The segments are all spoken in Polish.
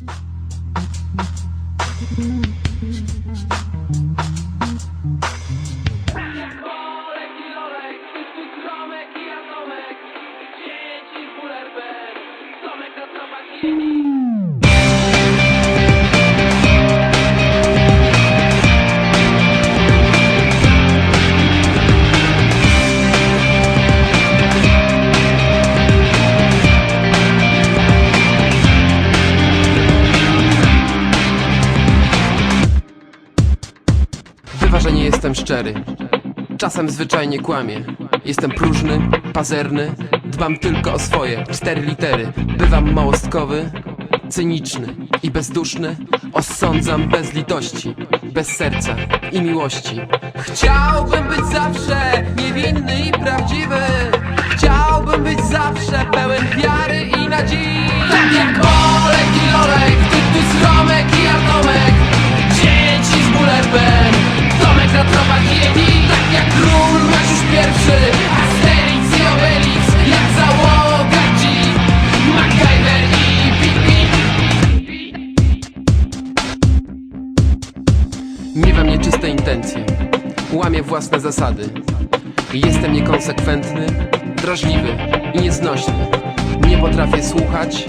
うん。Jestem szczery. Czasem zwyczajnie kłamię. Jestem próżny, pazerny, dbam tylko o swoje cztery litery. Bywam małostkowy, cyniczny i bezduszny. Osądzam bez litości, bez serca i miłości. Chciałbym być zawsze niewinny i prawdziwy. Chciałbym być zawsze pełen wiary i nadziei. Miewam nieczyste intencje. Łamię własne zasady. Jestem niekonsekwentny Drażliwy i nieznośny. Nie potrafię słuchać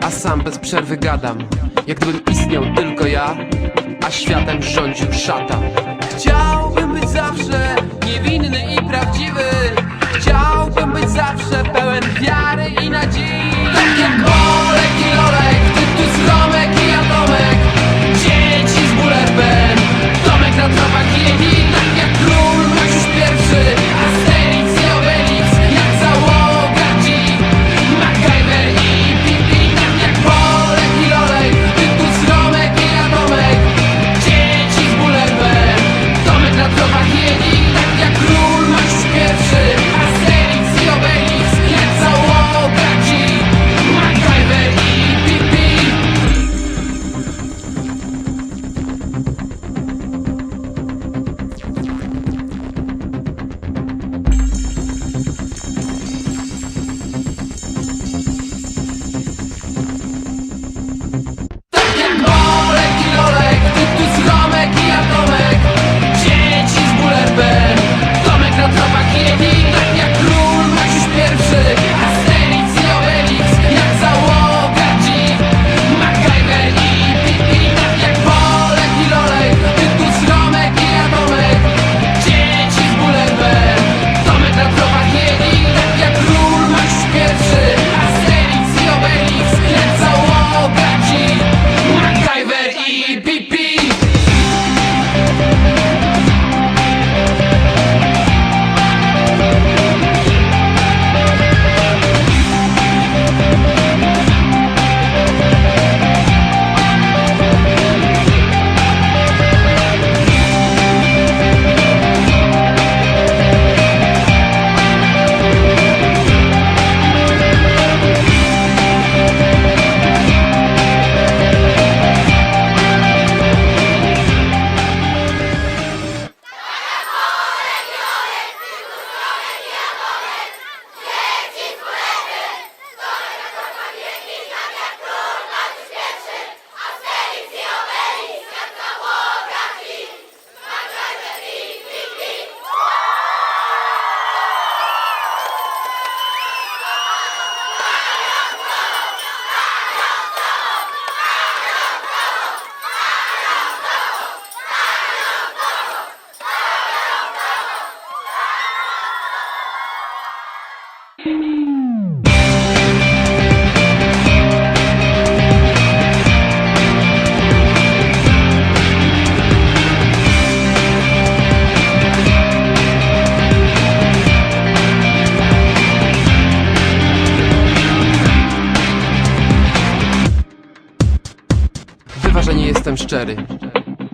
A sam bez przerwy gadam. Jak istniał tylko ja A światem rządził szatan. Chciałbym być zawsze niewinny szczery.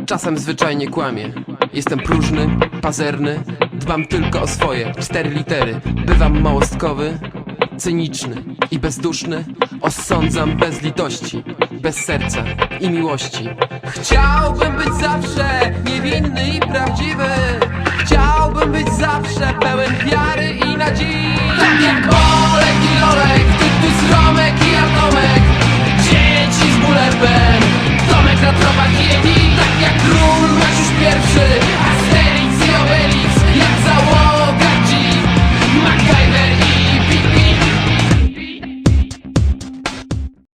Czasem zwyczajnie kłamię. Jestem próżny, pazerny, dbam tylko o swoje cztery litery. Bywam małostkowy, cyniczny i bezduszny. Osądzam bez litości, bez serca i miłości. Chciałbym być zawsze niewinny i prawdziwy. Chciałbym być zawsze pełen wiary i nadziei.